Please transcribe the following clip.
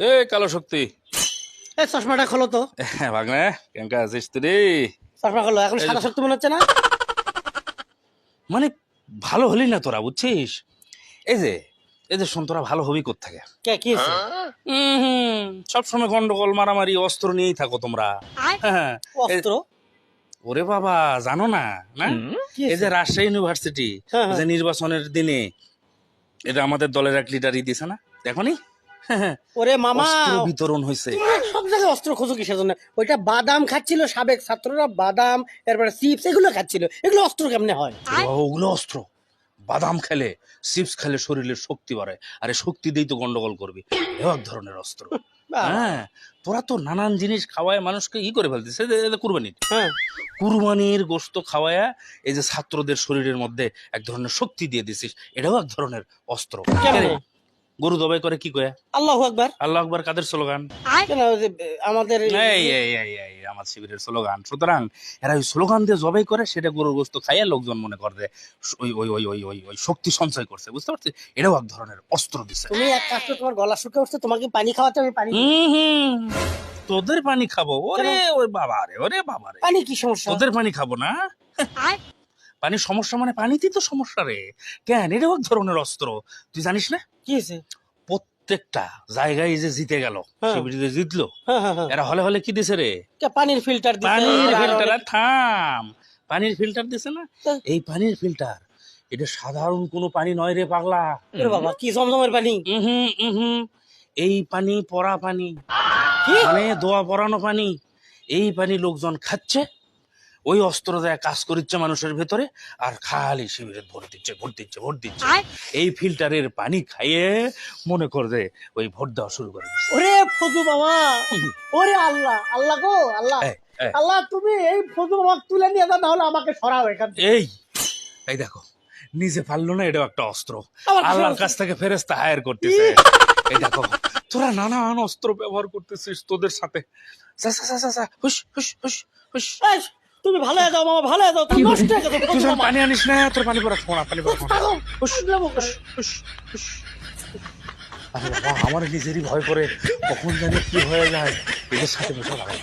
এ কালো শক্তি। এই চশমাটা খোলো তো। ভাগনা কেমন আছিস তুই? চশমা খোলো এখন সাদা শক্তি মনে হচ্ছে না? মানে ভালো হলি না তোরা বুঝছিস? এই যে এই যে শোন তোরা ভালো হবি কোথেকে কে কি সবসময় গন্ডগোল মারামারি অস্ত্র নিয়েই থাকো তোমরা। হ্যাঁ, অস্ত্র? ওরে বাবা জানো না না? এই যে রাজশাহী ইউনিভার্সিটি হ্যাঁ, হ্যাঁ। যে নির্বাচনের দিনে এটা আমাদের দলের এক লিডারই দিছে না? দেখো নি ওরে মামা। বিতরণ হয়েছে। সব জায়গায় অস্ত্র খোঁজো কিসের জন্য? ওইটা বাদাম খাচ্ছিল সাবেক ছাত্ররা বাদাম এরপরে চিপস এগুলো খাচ্ছিল। এগুলো অস্ত্র কেমনে হয়? ওগুলো অস্ত্র। বাদাম খেলে চিপস খেলে শরীরের শক্তি বাড়ে। আরে শক্তি দিয়েই তো গন্ডগোল করবি। এক ধরনের অস্ত্র। হ্যাঁ তোরা তো নানান জিনিস খাওয়ায় মানুষকে ই করে ফেলতেছে কুরবানি হ্যাঁ। কুরবানির গোস্ত খাওয়ায়া এই যে ছাত্রদের শরীরের মধ্যে এক ধরনের শক্তি দিয়ে দিছিস। এটাও এক ধরনের অস্ত্র? গরু দবাই করে কি কয়া? আল্লাহ আকবার। আল্লাহ আকবার কাদের স্লোগান? কেন ওই যে, আমাদের এই- এই এই এই এই আমার শিবিরের স্লোগান। সুতরাং এরা ওই স্লোগান দিয়ে জবাই করে সেটা গরুর গোস্ত খাইয়া লোকজন মনে করে ওই ওই ওই ওই ওই ওই শক্তি সঞ্চয় করছে বুঝতে পারছিস এটাও এক ধরনের অস্ত্র দিছে। তুমি এক কাজ করো, তোমার গলা শুকে উঠছে তোমাকে পানি খাওয়াতে আমি পানি হুম, হুম। তোদের পানি খাব? ওরে ওই বাবা রে ওরে বাবা রে পানি কি সমস্যা? তোদের পানি খাব না? পানির সমস্যা মানে পানিতেই তো সমস্যা রে। কেন? এটাও এক ধরনের অস্ত্র। তুই জানিস না? কি হয়েছে? প্রত্যেকটা জায়গায় যে জিতে গেল হ্যাঁ। জিতলো হ্যাঁ হ্যাঁ এরা হলে হলে কি দিছে রে? পানির ফিল্টার পানির ফিল্টার থাম। পানির ফিল্টার দিছে না? এই পানির ফিল্টার এটা সাধারণ কোনো পানি নয় রে পাগলা। বাবা কি জমজমের পানি? উহুম, উহুম। এই পানি পরা পানি। মানে দোয়া পরানো পানি। এই পানি লোকজন খাচ্ছে। ওই অস্ত্র দেয় কাজ করিচ্ছে মানুষের ভেতরে আর খালি শিবিরে ভোট দিচ্ছে ভোট দিচ্ছে ভোট দিচ্ছে। এই ফিল্টারের পানি খাইয়ে মনে কর যে ওই ভোট দেওয়া শুরু করে ওরে ফজু বাবা ওরে আল্লাহ আল্লাহ গো আল্লাহ। আল্লাহ তুমি এই ফজু বাবা তুলে নিয়ে যাও তাহলে আমাকে সরাও এখান থেকে। এই এই দেখো নিজে পারল না এটাও একটা অস্ত্র। আল্লাহর কাছ থেকে ফেরেস্তা হায়ার করতেছে। এই দেখো তোরা নানান অস্ত্র ব্যবহার করতেছিস তোদের সাথে। হুস, হুস, হুস, হুস। তুমি ভালো হয়ে যাও মামা ভালো হয়ে যাও তুমি নষ্ট হয়ে তুই পানি আনিস না? তোর পানি পড়া ফোনা পানি পড়া ফোনা আমার নিজেরই ভয় করে কখন জানি কি হয়ে যায়। এদের সাথে বসে লাগাই